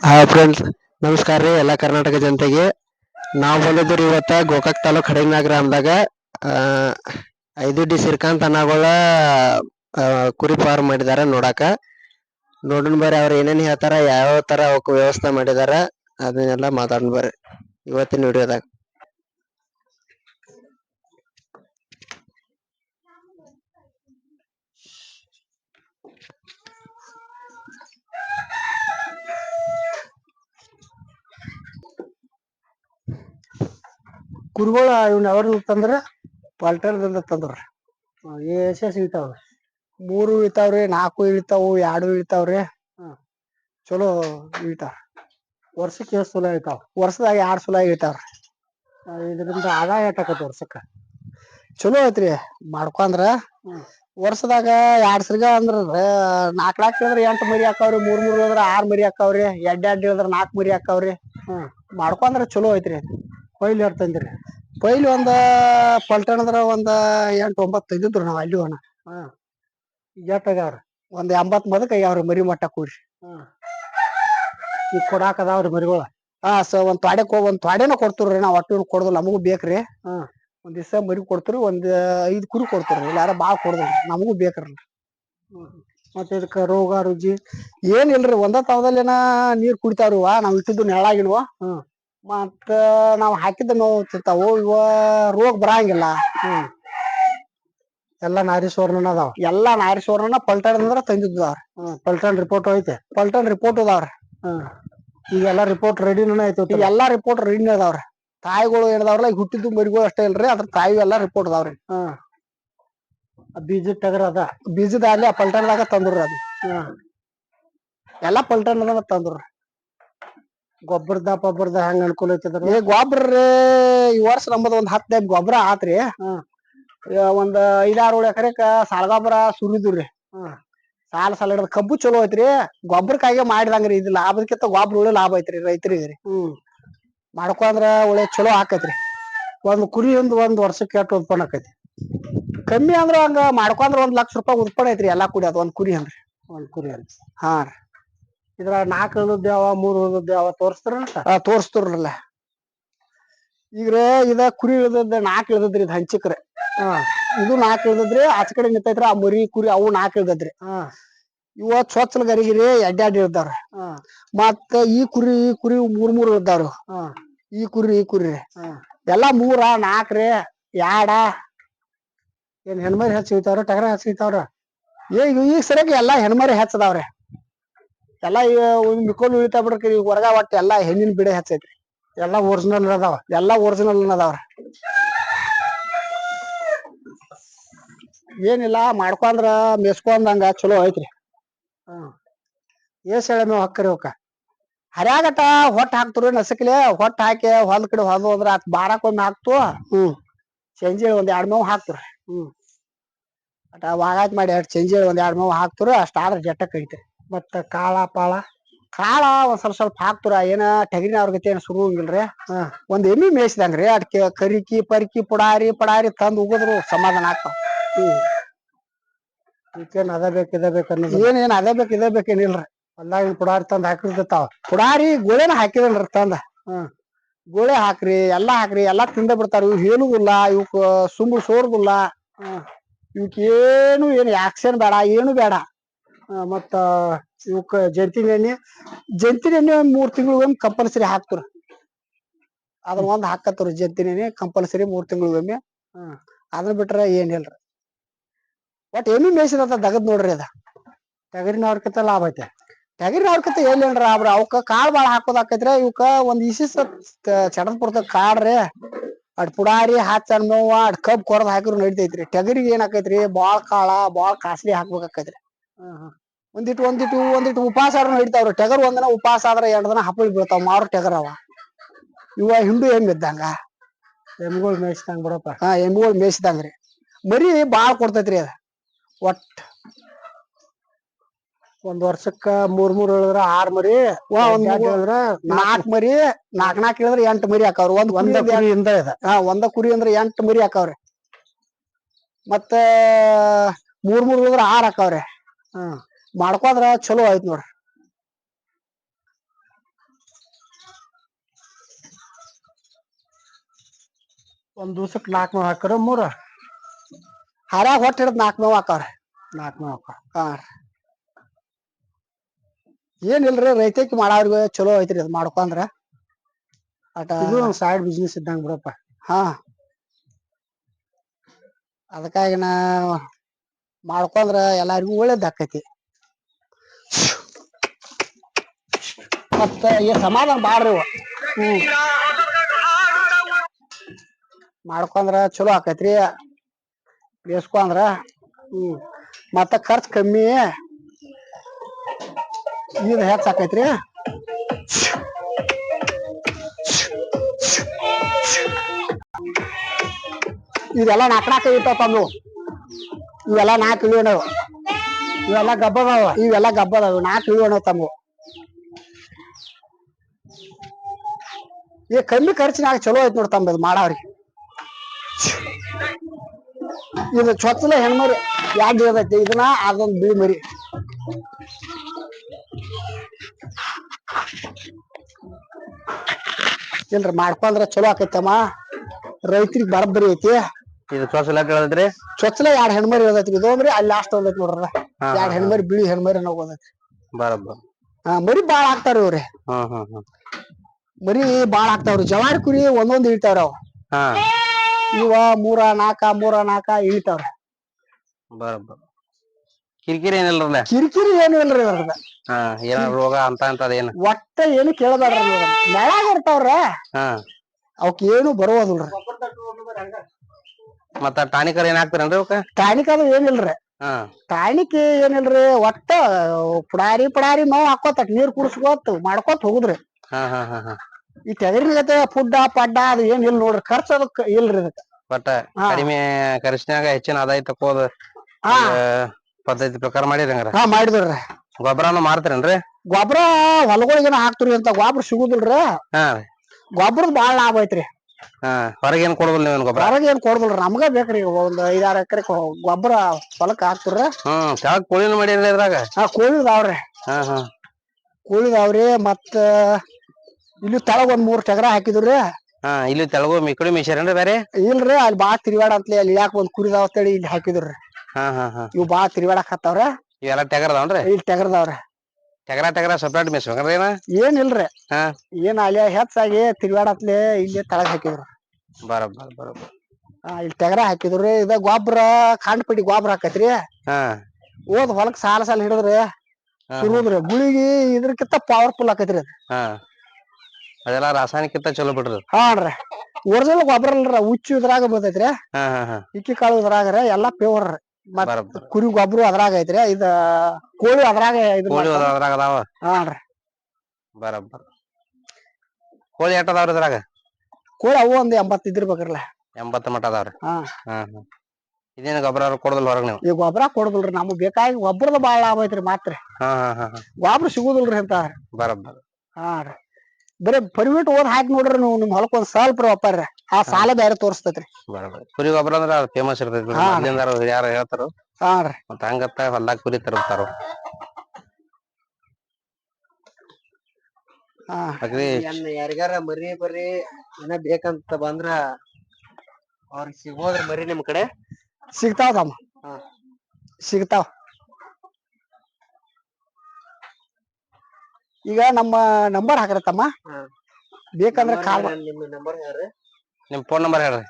Hi friends ನಮಸ್ಕಾರ ರೀ ಎಲ್ಲ ಕರ್ನಾಟಕ ಜನತೆಗೆ. ನಾವು ಬಂದಿದ್ದು ಇವತ್ತ ಗೋಕಾಕ್ ತಾಲೂಕ್ ಹಡಗಿನ ಗ್ರಾಮದಾಗ ಐದು ಡಿ ಸಿರ್ಕಾಂತ್ ಕುರಿ ಫಾರ್ಮ್ ಮಾಡಿದಾರ ನೋಡಾಕ. ನೋಡೋಣ ಬರ್ರಿ ಅವ್ರ ಏನೇನ್ ಹೇಳ್ತಾರ, ಯಾವ ತರ ಅವಕ್ಕೆ ವ್ಯವಸ್ಥೆ ಮಾಡಿದಾರ, ಅದನ್ನೆಲ್ಲ ಮಾತಾಡೋಣ ಬರ್ರಿ ಇವತ್ತಿನ ವಿಡಿಯೋದಾಗ ಕುರಿಗಳ ಇವ್ನ ಯಾವ್ದು ತಂದ್ರ? ಪಾಲ್ಟರ್ದಿಂದ ತಂದ್ರ. ಎಷ್ಟ ಸಿಗ್ತಾವ ಮೂರು ಇಳ್ತಾವ್ರಿ, ನಾಲ್ಕು ಇಳಿತಾವು, ಎರಡು ಇಳಿತಾವ್ರಿ. ಚಲೋ ಇಳ್ತಾವ ವರ್ಷಕ್ಕೆ ಎಷ್ಟ್ ಸಲ ಇಳ್ತಾವ? ವರ್ಷದಾಗ ಎರಡು ಸಲ ಇಳಿತಾವ್ರಿ ಇದರಿಂದ ಆದಾಯ ಎಷ್ಟಾಕತಿ ವರ್ಷಕ್ಕ? ಚಲೋ ಐತ್ರಿ, ಮಾಡ್ಕೊಂಡ್ರ. ವರ್ಷದಾಗ ಎರಡ್ ಸರಿಗ ಅಂದ್ರ ನಾಲ್ಕ್ ನಾಲ್ಕು ಹೇಳಿದ್ರ ಎಂಟು ಮರಿ ಹಾಕಾವ್ರಿ, ಮೂರ್ ಮೂರ್ ಹೇಳಿದ್ರ ಆರ್ ಮರಿ ಹಾಕಾವ್ರಿ ಎರಡ್ ಎರಡ್ ಹೇಳಿದ್ರ ನಾಲ್ಕ್ ಮರಿ ಹಾಕಾವ್ರಿ. ಹ್ಮ್, ಮಾಡ್ಕೊಂಡ್ರ ಚಲೋ ಐತ್ರಿ. ಕೊಯ್ಲಿ ಎರಡು ತಂದಿರಿ? ಪೈಲ್ ಒಂದ ಪಲ್ಟಣದ್ರ ಅಂದ್ರ ಒಂದ ಎಂಟ್ ಒಂಬತ್ತು ತೆಗೆದಿದ್ರು ನಾವು ಅಲ್ಲಿ ಹೋಣ ಈಗ ಎಷ್ಟ್ ಆಗ್ಯಾವ್ರಿ? ಒಂದ್ ಎಂಬತ್ ಮದಕ್ ಆಗ್ಯಾವ್ರಿ ಮರಿ ಮಟ್ಟ ಕೂಡಿ ಈಗ ಕೊಡಾಕ್ ಅದಾವ್ರಿ ಮರಿಗಳು. ಹಾ ಸ ಒಂದ್ ತ್ವಾಡೆಕ್ ಒಂದ್ ತ್ವಾಡೆನ ಕೊಡ್ತೀವ್ರಿ ನಾವು ಒಟ್ಟು ಕೊಡುದಿಲ್ಲ ನಮಗೂ ಬೇಕ್ರಿ. ಒಂದ್ ದಿವ್ಸ ಮರಿ ಕೊಡ್ತೀರಿ ಒಂದ್ ಐದ್ ಕುರಿ ಕೊಡ್ತೀರಿ ಇಲ್ಲ ಯಾರ ಬಾಳ್ ಕೊಡುದಿಲ್ಲ ನಮಗೂ ಬೇಕ್ರಲ್ಲ. ಮತ್ತೆ ಇದಕ್ಕ ರೋಗ ರುಜಿ ಏನಿಲ್ರಿ ಒಂದ ತಾವದಲ್ಲೇನ ನೀರ್ ಕುಡಿತಾವ್ರಿ ನಾವ್ ಇಟ್ಟಿದ್ದು ನೆಳಾಗಿನವ ಮತ್ತ ನಾವ್ ಹಾಕಿದ ನೋವು ತಿಂತಾವು ಇವ ರೋಗ ಬರಂಗಿಲ್ಲ. ಎಲ್ಲಾ ನಾರಿ ಅದಾವ. ಎಲ್ಲಾ ನಾರಿ ಸ್ವರ್ಣನ ಪಲ್ಟನ್ ಅಂದ್ರ ತಂದಿದ್ದಾವ್ರ ಪಲ್ಟನ್ ರಿಪೋರ್ಟ್ ಐತೆ. ಪಲ್ಟನ್ ರಿಪೋರ್ಟ್ ಅದಾವ್ರ ಈಗೆಲ್ಲಾ ರಿಪೋರ್ಟ್ ರೆಡಿನ ಐತಿ ಈಗ ಎಲ್ಲಾ ರಿಪೋರ್ಟ್ ರೆಡಿನ ಅದಾವ್ರ ತಾಯಿಗಳು ಏನದಾವ್ರಲ್ಲ ಈಗ ಹುಟ್ಟಿದ್ದು ಮರಿಗಳು ಅಷ್ಟೇ ಇಲ್ರಿ ಅದ್ರ ತಾಯಿ ಎಲ್ಲಾ ರಿಪೋರ್ಟ್ ಅದಾವ್ರಿ ಬೀಜ ಟಗರ್ ಅದ. ಬೀಜದ ಅಲ್ಲಿ ಆ ಪಲ್ಟನ್ದಾಗ ತಂದ್ರಿ ಅದು. ಎಲ್ಲಾ ಪಲ್ಟನ್ ತಂದ್ರಿ. ಗೊಬ್ಬರದ ಪಬ್ಬರದ ಹೆಂಗ್ ಅನುಕೂಲ ಐತದ ಏ ಗೊಬ್ಬರ ಈ ವರ್ಷ ನಮ್ಮದು ಒಂದ್ ಹತ್ತು ಟೈಪ್ ಗೊಬ್ಬರ ಆತ್ರಿ ಆ, ಒಂದ್ ಐದಾರು ಎಕರೆಕ ಸಾಲ ಗೊಬ್ಬರ ಸುರಿದ್ರಿ. ಸಾಲ ಸಾಲ ಹಿಡಿದ ಕಬ್ಬು ಚಲೋ ಐತ್ರಿ. ಗೊಬ್ಬರಕ್ಕಾಗೆ ಮಾಡಿದಂಗ್ರಿ ಇದು ಲಾಭಕ್ಕಿಂತ ಗೊಬ್ಬರ ಒಳ್ಳೆ ಲಾಭ ಐತ್ರಿ ರೈತರಿಗೆ ರೀ ಮಾಡ್ಕೊಂಡ್ರ ಒಳ್ಳೆ ಚಲೋ ಆಕೈತ್ರಿ. ಒಂದ್ ಕುರಿ ಒಂದ್ ಒಂದ್ ವರ್ಷಕ್ಕೆ ಎಷ್ಟು ಉತ್ಪನ್ನ ಆಕೈತಿ? ಕಮ್ಮಿ ಅಂದ್ರ ಹಂಗ ಮಾಡ್ಕೊಂಡ್ರ ಒಂದ್ ಲಕ್ಷ ರೂಪಾಯಿ ಉತ್ಪನ್ನ ಐತ್ರಿ ಎಲ್ಲಾ ಕೂಡಿ ಅದ್ ಒಂದ್ ಕುರಿ ಅಂದ್ರಿ. ಒಂದ್ ಕುರಿ ಅಂತ ಹಾ ರೀ. ಇದ್ರ ನಾಲ್ಕು ಇಳದ್ ಯಾವ ಮೂರು ಇಳದ್ ಯಾವ ತೋರಿಸ್ತಾರ ತೋರಿಸ್ತಾರಲ್ಲ. ಈಗ ಇದ ಕುರಿ ಇಳ್ದದ್ದು ನಾಲ್ಕು ಇಳ್ದದ್ರಿ ಇದು ಹಂಚಿಕ್ರೆ. ಇದು ನಾಲ್ಕು ಇಳ್ದದ್ರಿ ಆಚ ಕಡೆ ನಿಂತೈತ್ರಿ ಆ ಮರಿ ಕುರಿ ಅವು ನಾಲ್ಕು ಇಳ್ದದ್ರಿ. ಇವ ಚೊಚ್ಚಲ ಗರಿಗಿರಿ ಅಡ್ಡಾಡಿ ಇಳ್ದಾರ. ಮತ್ತ ಈ ಕುರಿ ಈ ಕುರಿ ಮೂರ್ ಮೂರ್ ಇಳ್ದಾರು ಈ ಕುರಿ ಈ ಕುರಿ. ಎಲ್ಲಾ ಮೂರ ನಾಲ್ಕ್ರಿ ಯಾಡ ಏನ್ ಹೆಣ್ಮರಿ ಹೆಚ್ಚ ಇಳ್ತಾವ್ರ ಟಗರ ಹೆಚ್ಚ ಇಳ್ತಾವ್ರ ಏ ಈಗ ಈಗ ಸರಿಯಾಗಿ ಎಲ್ಲಾ ಹೆಣ್ಮರಿ ಹೆಚ್ಚದಾವ್ರಿ. ಎಲ್ಲಾ ಈಗ ಮಿಕ್ಕೋಲ್ ಉಳಿತಾ ಬಿಡ್ರಿ ಈಗ ಹೊರಗ ಒಟ್ಟ ಎಲ್ಲಾ ಹೆಣ್ಣಿನ ಬಿಡೆ ಹಚ್ಚೈತ್ರಿ. ಎಲ್ಲಾ ಒರಿಜಿನಲ್ ಅದಾವ ಎಲ್ಲಾ ಒರಿಜಿನಲ್ ಅದಾವ್ರ. ಏನಿಲ್ಲ ಮಾಡ್ಕೊಂಡ್ರ ಮೆಸ್ಕೊಂಡಂಗ ಚಲೋ ಐತ್ರಿ. ಏಸ್ ಹೇಳ ಮೇವ್ ಹಾಕ್ರಿ ಅವಕ್ಕ. ಹರ್ಯಾಗಟ ಹೊಟ್ಟ ಹಾಕ್ತರು ನಸಕ್ಲೆ ಹೊಟ್ಟ ಹಾಕಿ ಹೊಲ್ ಕಡೆ ಹೊಲ್ದು ಅಂದ್ರ ಆತ್ ಬಾರಕ್ ಒಮ್ಮೆ ಹಾಕ್ತು. ಹ್ಮ್. ಸಂಜೆ ಒಂದ್ ಎರಡ್ ಮೇವ್ ಹಾಕ್ತರು. ಹ್ಮ್. ಅಟ ವಾಗಾತ್ ಮಾಡಿ ಎರಡ್ ಸಂಜೆ ಒಂದ್ ಎರಡ್ ಮೇವ್ ಹಾಕ್ತರು ಅಷ್ಟಾದ್ರೆ ಜಟ್ಟಕ್ ಐತ್ರಿ. ಮತ್ತ ಕಾಳ, ಪಾಳ. ಕಾಳ ಒಂದ್ ಸ್ವಲ್ಪ ಸ್ವಲ್ಪ ಹಾಕ್ತುರ, ಏನ ಟಗರಿನ ಅವ್ರ ಗತಿ ಏನ್ ಸುರುವಂಗಿಲ್ರಿ ಒಂದ್ ಎಮ್ಮಿ ಮೇಯಿಸಿದಂಗ್ರಿ, ಅದ್ಕೆ ಕರಿಕಿ, ಪರಿಕಿ, ಪುಡಾರಿ, ಪಡಾರಿ ತಂದ್ ಉಗಿದ್ರು ಸಮಾಧಾನ ಆಗ್ತಾವ ಈಕೇನ್ ಅದ ಬೇಕ್, ಇದ ಬೇಕ ಅನ್ನೋದು. ಏನ್ ಏನ್ ಅದೇ ಬೇಕ್, ಇದೇ ಬೇಕೇನಿಲ್ರಿ ಹೊಲ್ದಾಗ ಪುಡಾರಿ ತಂದ್ ಹಾಕಿರ್ತಾವ ಪುಡಾರಿ ಗೋಳೇನ ಹಾಕಿದನ್ರಿ ತಂದ. ಗೋಳೆ ಹಾಕ್ರಿ, ಎಲ್ಲಾ ಹಾಕ್ರಿ, ಎಲ್ಲಾ ತಿಂದ ಬಿಡ್ತಾರ. ಇವ್ ಹೇಳುದಿಲ್ಲ ಇವಕ್ ಸುಂಬ್ ಸೋರ್ದಿಲ್ಲ ಇವಕ್ ಏನು ಏನ್ ಆಕ್ಷನ್ ಬೇಡ, ಏನು ಬೇಡ. ಮತ್ತ ಇವಕ್ ಜಂತಿನ ಎಣ್ಣೆ. ಜಂತಿನ ಎಣ್ಣೆ ಮೂರ್ ತಿಂಗಳಿಗೊಮ್ಮೆ ಕಂಪಲ್ಸರಿ ಹಾಕ್ತಾರ. ಅದನ್ನ ಒಂದ್ ಹಾಕತ್ತಾರ ಜಂತಿನ ಎಣ್ಣೆ ಕಂಪಲ್ಸರಿ ಮೂರ್ ತಿಂಗಳಿಗೊಮ್ಮೆ ಅದನ್ನ ಬಿಟ್ರ ಏನಿಲ್ರಿ ಒಟ್ ಎಮ್ಮಿ ಮೇಯ್ಸಿದ ದಗದ್ ನೋಡ್ರಿ ಅದ. ಟಗರಿನ ಅವ್ರಕಿಂತ ಲಾಭ ಐತೆ. ಟಗರಿನ ಅವ್ರಕಿಂತ ಎಲ್ಲಿನ್ರ ಅವ್ರ ಅವಕ್ಕ ಕಾಳ್ ಬಾಳ ಹಾಕೋದಾಕೈತ್ರ ಇವಕ್ಕ ಒಂದ್ ಇಸಿಸ್ ಚಡದ್ ಬಿಡ್ತದ ಕಾಡ್ರಿ ಅಡ್ ಪುಡಾರಿ ಹಾಚ್ ನೋವ ಅಡ್ ಕಬ್ ಕೊರದ್ ಹಾಕಿದ್ರು ನಡಿತೈತ್ರಿ. ಟಗರಿಗೆ ಏನ್ ಆಕೈತ್ರಿ? ಬಾಳ ಕಾಳ, ಬಾಳ ಕಾಸ್ಲಿ ಹಾಕ್ಬೇಕಾಕೈತ್ರಿ ಒಂದಿಟ್ಟು ಒಂದಿಟ್ಟು ಒಂದಿಟ್ಟು ಉಪವಾಸ ಆದ್ರೂ ನಡಿತಾವ್ರಿ. ಟಗರ್ ಒಂದಿನ ಉಪವಾಸ ಆದ್ರೆ ಎರಡು ದಿನ ಹಪ್ಪಳಿ ಬೀಳ್ತಾವ ಮಾರು ಟಗರ್ ಅವ. ಇವ ಹಿಂಡು ಎಮ್ಮೆ ಇದ್ದಂಗ. ಎಮ್ಮಿಗಳು ಮೇಯಿಸಿದಂಗ ಬಿಡಪ್ಪ. ಹಾ ಎಮ್ಮಿಗಳು ಮೇಯಿಸಿದಂಗ್ರಿ ಮರಿ ಬಾಳ್ ಕೊಡ್ತೈತ್ರಿ ಅದ. ಒಟ್ ಒಂದ್ ವರ್ಷಕ್ಕ ಮೂರ್ ಮೂರ್ ಹೇಳಿದ್ರ ಆರ್ ಮರಿ ಒಂದ್ ಹೇಳಿದ್ರ ನಾಲ್ಕ್ ಮರಿ ನಾಕ್ ನಾಲ್ಕ್ ಹೇಳಿದ್ರ ಎಂಟ್ ಮರಿ ಹಾಕಾವ್ರಿ. ಒಂದ್ ಒಂದ ಕುರಿಯಿಂದ ಹಾ ಒಂದ ಕುರಿ ಅಂದ್ರ ಎಂಟ್ ಮರಿ ಹಾಕಾವ್ರಿ. ಮತ್ತ ಮೂರ್ ಮೂರ್ ಹೇಳಿದ್ರ ಆರ್ ಹಾಕಾವ್ರಿ. ಮಾಡ್ಕೋದ್ರ ಚಲೋ ಆಯ್ತು ನೋಡ್ರಿ. ಒಂದ್ ದಿವ್ಸಕ್ ನಾಲ್ಕ್ ಮೇವ್ ಹಾಕರ ಮೂರ. ಹಾರ ಹೊಟ್ಟ ಹಿಡದ್ ನಾಲ್ಕ್ ಮೇವ್ ಹಾಕವ್ರಿ ನಾಲ್ಕ್ ಮೇವ್ ಹಾಕ ಹಾ ಏನಿಲ್ರಿ ರೈತಕ್ಕೆ ಮಾಡವ್ರಿಗೆ ಚಲೋ ಐತ್ರಿ ಅದ್ ಮಾಡ್ಕೊಂಡ್ರ. ಅಟ ಇದು ಒಂದ್ ಸೈಡ್ ಬಿಸ್ನೆಸ್ ಇದ್ದಂಗ ಬಿಡಪ್ಪ. ಹಾ. ಅದಕ್ಕಾಗಿ ನಾ ಮಾಡ್ಕೊಂಡ್ರ ಎಲ್ಲಾರಿಗೂ ಒಳ್ಳೇದ್ ಆಕೈತಿ. ಮತ್ತ ಈ ಸಮಾಧಾನ ಬಾಳ್ರಿ. ಹ್ಮ್. ಮಾಡ್ಕೊಂಡ್ರ ಚಲೋ ಆಕೈತ್ರಿ. ಬೇಸ್ಕೊಂಡ್ರ, ಹ್ಮ್. ಮತ್ತೆ ಖರ್ಚು ಕಮ್ಮಿ, ಇದು ಹೆಚ್ಚ ಆಕೈತ್ರಿ. ಇದೆಲ್ಲ ನಾಲ್ಕ ನಾಲ್ಕು ಇರ್ತಾವ ತಂದು ಇವೆಲ್ಲ ನಾಲ್ಕು ಇಳಿಯೋಣವು ಇವೆಲ್ಲ ಗಬ್ಬದಾವ ಇವೆಲ್ಲ ಗಬ್ಬದವು ನಾಲ್ಕು ಇಳಿಯೋಣ ತಮ್ಮ ಈ ಕಮ್ಮಿ ಖರ್ಚಿನಾಗ ಚಲೋ ಐತ್ ನೋಡ್ ಇದು ಮಾಡಾವ್ರಿ. ಇದು ಚೊಚ್ಚಲ ಹೆಣ್ಮರಿ ಯಾಕೆ ಇರ್ತೈತಿ ಇದನ್ನ ಅದೊಂದು ಬಿಳಿ ಮರಿ. ಇಲ್ರಿ ಮಾಡ್ಕೊಂಡ್ರ ಚಲೋ ಆಕೈತಮ್ಮ. ರೈತರಿಗೆ ಬರಬ್ಬರಿ ಐತಿ. ಇದು ಚೊಚ್ಚಲ ಕೇಳದ್ರಿ ಚೊಚ್ಚಲ ಎರಡ್ ಹೆಣ್ಮರಿ ಇರ್ತೈತಿ ಇದೊಂದ್ರಿ ಅಲ್ಲಿ ಲಾಸ್ಟ್ ಹೋಗ್ತೈತಿ ನೋಡ್ರ. ಎರಡ್ ಹೆಣ್ಮರಿ ಬಿಳಿ ಹೆಣ್ಮರಿ ಅನ್ನೋ ಹೋಗೈತಿ ಬರಬ್ಬ ಹಾ ಮರಿ ಬಾಳ ಹಾಕ್ತಾರ ಇವ್ರಿ. ಹ್ಮ್ ಹ್ಮ್ ಹ್ಮ್ ಮರಿ ಬಾಳ ಆಗ್ತಾವ್ರಿ. ಜವಾರಿ ಕುರಿ ಒಂದೊಂದ್ ಇಳಿತಾವ್ರ ಅವ್. ಹಾ. ಇವ ಮೂರ ನಾಕ ಮೂರ ನಾಕ ಇಳಿತಾವ್ರಿ. ಕಿರಿಕಿರಿ ಏನಿಲ್ರಲ್ಲ ಕಿರಿಕಿರಿ ಏನು ಇಲ್ರಿ ಇವ್ರದ. ಹಾ ಏನ ರೋಗ ಅಂತ ಅಂತದ ಏನ? ಒಟ್ಟ ಏನು ಕೇಳಬೇಡ್ರಿ ನೀವು ನೆಳಾಗ ಇರ್ತಾವ್ರ. ಹಾ. ಅವಕ್ ಏನು ಬರೋದಿಲ್ರಿ. ಮತ್ತ ಟಾನಿಕರ್ ಏನ್ ಹಾಕ್ತಾರೇನ್ರಿ ಅವಕ್ಕ ಟಾನಿಕ್ ಅದು ಏನಿಲ್ರಿ. ಹಾ. ಟಾನಿಕ್ ಏನಿಲ್ರಿ ಒಟ್ಟ ಪುಡಾರಿ ಪುಡಾರಿ ನೋವು ಹಾಕೋತ ನೀರ್ ಕುಡಿಸ್ಕೊತ ಮಾಡ್ಕೋತ ಹೋಗುದ್ರಿ. ಹಾ ಹಾ ಹಾ ಹಾ. ಈ ಟಗರಿನ ಫುಡ್ ಪಡ್ಡ ಅದು ಏನ್ ಇಲ್ಲ ನೋಡ್ರಿ ಖರ್ಚು ಅದಕ್ಕ ಇಲ್ರಿ ಅದಕ್ಕ. ಬಟ್ ಹಾ. ಕಡಿಮೆ ಖರ್ಚಿನಾಗ ಹೆಚ್ಚಿನ ಆದಾಯ ತಕ್ಕೋದ ಹಾ. ಪದ್ಧತಿ ಪ್ರಕಾರ ಮಾಡಿರಿ ಹಂಗಾರ ಹಾ ಮಾಡಿದ್ರಿ ಗೊಬ್ಬರನು ಮಾರ್ತೀರೇನ್ರಿ? ಗೊಬ್ಬರ ಹೊಲಗಳಿಗೇನ ಹಾಕ್ತಿರಿ ಅಂತ ಗೊಬ್ಬರ ಸಿಗುದಿಲ್ರಿ. ಹಾ. ಗೊಬ್ಬರದ ಬಾಳ ಲಾಭ ಐತ್ರಿ. ಹಾ ಹೊರಗೇನ್ ಕೊಡೋದಿಲ್ಲ ನೀವೇನ್ ಗೊಬ್ಬರ ಹೊರಗೆ ಏನ್ ಕೊಡುದಿಲ್ರಿ ನಮ್ಗ ಬೇಕ್ರಿ ಒಂದ್ ಐದಾರು ಎಕರೆ ಗೊಬ್ಬರ ಹೊಲಕ್ ಹಾಕ್ತಿರ್ರಿ ಹ್ಮ್ ಕೆಳಗ್ ಮಾಡಿದ್ರಿ ಮಾಡಿರಿ ಇದ್ರಾಗ? ಹಾ ಕೋಳಿ ಇದಾವ್ರಿ ಹಾ ಹಾ. ಕೋಳಿ ಇದಾವ್ರಿ ಮತ್ತ ಇಲ್ಲಿ ತಳಗ ಒಂದ್ ಮೂರ್ ಟಗರ ಹಾಕಿದ್ರಿ. ಹಾ ಇಲ್ಲಿ ತೆಳಗು ಮಿಕ್ಕಡಿ ಮಿಶಾರೇನ್ರಿ ಬೇರೆ ಇಲ್ರಿ ಅಲ್ಲಿ ಬಾಳ ತಿರ್ಗಾಡ ಅಂತಲಿ ಅಲ್ಲಿ ಯಾಕೆ ಒಂದ್ ಕುರಿದಾವ ಅಂತೇಳಿ ಇಲ್ಲಿ ಹಾಕಿದ್ರಿ. ಹಾ ಹಾ ಹಾ. ಇವ್ ಬಾ ತಿರ್ಗಾಡಕ್ ಹತ್ತವ್ರ ಇವೆಲ್ಲ ಟಗರ್ದಾವನ್ರಿ ಇಲ್ಲಿ ಟಗರ್ದಾವ್ರಿ ಟಗರ ಟಗರ ಸಪ್ರೇಟ್ ಮಿಸ್ಬೇಕನ್ರಿ ಏನ ಏನಿಲ್ರಿ ಹಾ. ಏನ್ ಅಲ್ಲಿ ಹೆಚ್ಚಾಗಿ ತಿರ್ಗಾಡತ್ಲೆ ಇಲ್ಲಿ ತಳಗ್ ಹಾಕಿದ್ರು. ಬರೋಬ್ಬರ ಬರಬ್ಬರ್. ಆ ಇಲ್ಲಿ ಟಗರ ಹಾಕಿದ್ರಿ. ಇದ ಗೊಬ್ಬರ ಕಾಂಡ್ಪಟ್ಟಿ ಗೊಬ್ಬರ ಗೊಬ್ರ ಹಾಕತ್ರಿ. ಹಾ. ಓದ್ ಹೊಲಕ್ ಸಾಲ ಸಾಲ ಹಿಡಿದ್ರಿ. ಹಾ, ಸುರುದ್ರಿ ಗುಳಿಗಿ ಇದ್ರಕಿಂತ ಪವರ್ಫುಲ್ ಹಾಕತ್ರಿ ಅದ್. ಹಾ. ಅದೆಲ್ಲ ರಾಸಾಯನಿಕಿಂತ ಚಲೋ ಬಿಡ್ರಿ ಹಾಡ್ರಿ ಒರಿಜಿನಲ್ ಗೊಬ್ಬರ ಅಲ್ರಿ ಹುಚ್ಚು ಇದ್ರಾಗ ಬರ್ತೈತ್ರಿ. ಹಾ ಹಾ ಹಾ. ಇಕ್ಕಿ ಕಾಳು ಇದ್ರಾಗ ಎಲ್ಲಾ ಪ್ಯೂರ್ ಕುರಿ ಗೊಬ್ಬರ ಅದ್ರಾಗ ಐತ್ರಿ ಇದ ಕೋಳಿ ಅದ್ರಾಗ ಇದು ಕೋಳಿ ಮಾಡ್ತಾರ. ಅದ್ರಾಗ ಅದಾವ. ಹಾನ್ರಿ ಬರಬ್ಬರ ಕೋಳಿ ಎಟ್ ಅದಾವ್ರಿ ಇದ್ರಾಗ? ಕೋಳಿ ಅವು ಒಂದ್ ಎಂಬತ್ತ್ ಇದ್ದಿರ್ಬೇಕ್ರಲ್ಲ ಎಂಬತ್ತ ಮಟ ಅದಾವ್ರಿ. ಹಾ. ಹಾ ಹಾ. ಇದೇನು ಗೊಬ್ಬರ ಕೊಡೋದಿಲ್ಲ ಹೊರಗ್ ನೀವು? ಈ ಗೊಬ್ಬರ ಕೊಡುದಿಲ್ರಿ ನಮಗ್ ಬೇಕಾಗಿ ಗೊಬ್ಬರದ ಬಾಳ ಲಾಭ ಐತ್ರಿ ಮಾತ್ರ. ಹಾ ಹಾ ಹಾ ಹಾ. ಗೊಬ್ಬರ ಸಿಗುದಿಲ್ರಿ ಅಂತ. ಬರಬ್ಬರ ಹಾ ರೀ ಬರೀ ಪರ್ಮಿಟ್ ಓದ್ ಹಾಕಿ ನೋಡ್ರಿ ನೀವು ನಿಮ್ ಹೊಲಕ್ ಒಂದ್ ಸ್ವಲ್ಪ ವ್ಯಾಪಾರ ಆ ಸಾಲ ಬೇರೆ ತೋರಿಸ್ತೈತ್ರಿ. ಪುರಿ ಕುರಿ ಗೊಬ್ಬರ ಅಂದ್ರ ಫೇಮಸ್ ಇರ್ತೈತಿ ಹಾ. ಮೊದ್ಲಿಂದಾರು ಯಾರು ಹೇಳ್ತಾರೋ ಹಾ ರೀ. ಮತ್ತ ಹಂಗತ್ತ ಹೊಲ್ದಾಗ ಕುರಿ ತರ್ತಾರೋ ಹಾ. ಅಗ್ರಿ. ಯಾರಿಗಾರ ಮರಿ ಬರ್ರಿ ಏನ ಬೇಕಂತ ಬಂದ್ರ ಅವ್ರಿಗೆ ಸಿಗೋದ್ರ ಮರಿ ನಿಮ್ ಕಡೆ? ಸಿಗ್ತಾವ ತಮ್ಮ. ಹಾ. ಸಿಗ್ತಾವ. ಈಗ ನಮ್ಮ ನಂಬರ್ ಹಾಕ್ರತಮ್ಮ ಬೇಕಂದ್ರೆ ಕಾಲ್ ನಿಮ್ಮ ನಂಬರ್ ಹೇಳ್ರಿ. ನಿಮ್ ಫೋನ್ ನಂಬರ್ ಹೇಳ್ರಿ.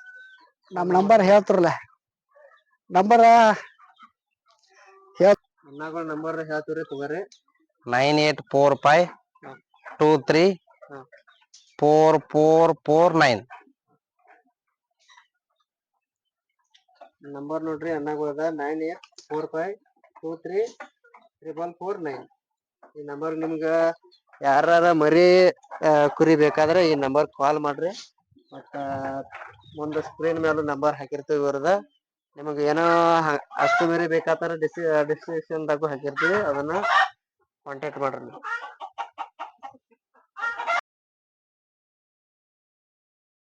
ನಮ್ ನಂಬರ್ ಹೇಳ್ತಿರಲ್ಲ. ನಂಬರ್ ಅಣ್ಣಗಳ ನಂಬರ್ ಹೇಳ್ತೀವ್ರಿ ತಗೋರಿ. Nine eight four five two three ಹಾ. Four four four nine number ನೋಡ್ರಿ ಅಣ್ಣಗಳದ nine eight four five two three triple four nine ಈ ನಂಬರ್ ನಿಮ್ಗ ಯಾರ ಮರಿ ಕುರಿ ಬೇಕಾದ್ರೆ ಈ ನಂಬರ್ ಕಾಲ್ ಮಾಡ್ರಿ. ಮತ್ತ, ಮುಂದ ಸ್ಕ್ರೀನ್ ಮೇಲೆ ನಂಬರ್ ಹಾಕಿರ್ತೀವಿ ಇವ್ರದ. ನಿಮಗ ಏನೋ ಅಷ್ಟು ಮರಿ ಬೇಕಾತರ ಡಿಸ್ಕ್ರಿಪ್ಷನ್ ದಾಗು ಹಾಕಿರ್ತೀವಿ. ಅದನ್ನ ಕಾಂಟ್ಯಾಕ್ಟ್ ಮಾಡ್ರಿ ನೀವು.